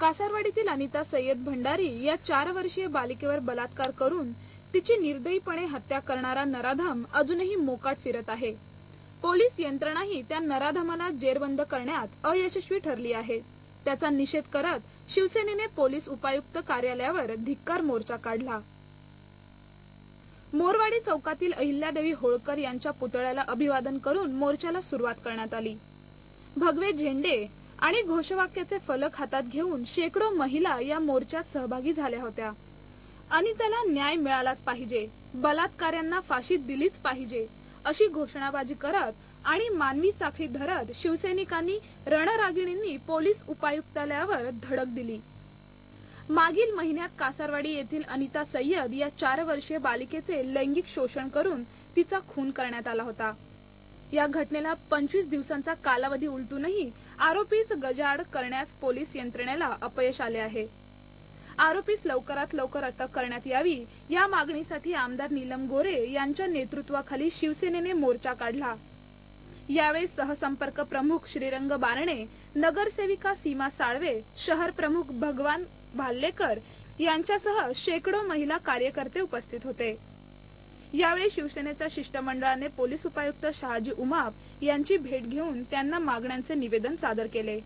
कासारवाडीतील अनिता सय्यद भंडारी या चार वर्षीय बालिकेवर बलात्कार करून तिची निर्दयीपणे हत्या करणारा नराधम अजूनही मोकाट फिरत आहे. पोलीस यंत्रणाही त्या नराधमाला जेरबंद करण्यात अयशस्वी ठरली आहे. त्याचा निषेध करत शिवसेनेने पोलीस उपायुक्त कार्यालयावर धिक्कार मोर्चा काढला. मोरवाडी चौकातील अहिल्यादेवी होळकर यांच्या पुतळ्याला अभिवादन करून मोर्चाला सुरुवात करण्यात आली. भगवे झेंडे आणि घोषवाक्याचे फलक हातात घेऊन शेकडो महिला या मोर्चात सहभागी झाल्या होत्या. अनिताला न्याय मिळालाच पाहिजे. बलात्कार्यांना फाशी दिलीच पाहिजे अशी घोषणाबाजी करत आणि मानवी साखळी धरत शिवसैनिकांनी रणरागिणींनी पोलीस उपायुक्तालयावर धडक दिली. मागील महिन्यात कासारवाडी येथील अनिता सय्यद या चार वर्षीय बालिकेचे लैंगिक शोषण करून तिचा खून करण्यात आला होता. या घटनेला पंचवीस दिवसांचा कालावधी उलटूनही आरोपीस गजाआड करण्यास पोलीस यंत्रणेला अपयश आले आहे. आरोपीस लवकरात लवकर अटक करण्यात यावी या मागणीसाठी आमदार नीलम गोरे यांच्या नेतृत्वाखाली शिवसेनेने मोर्चा काढला. यावेळी सहसंपर्क प्रमुख श्रीरंग बारणे नगरसेविका सीमा साळवे शहर प्रमुख भगवान भाल्लेकर यांच्यासह शेकडो महिला कार्यकर्ते उपस्थित होते. यावेळी शिवसेनेच्या शिष्टमंडळाने पोलीस उपायुक्त शहाजी उमाप यांची भेट घेऊन त्यांना मागण्यांचे निवेदन सादर केले.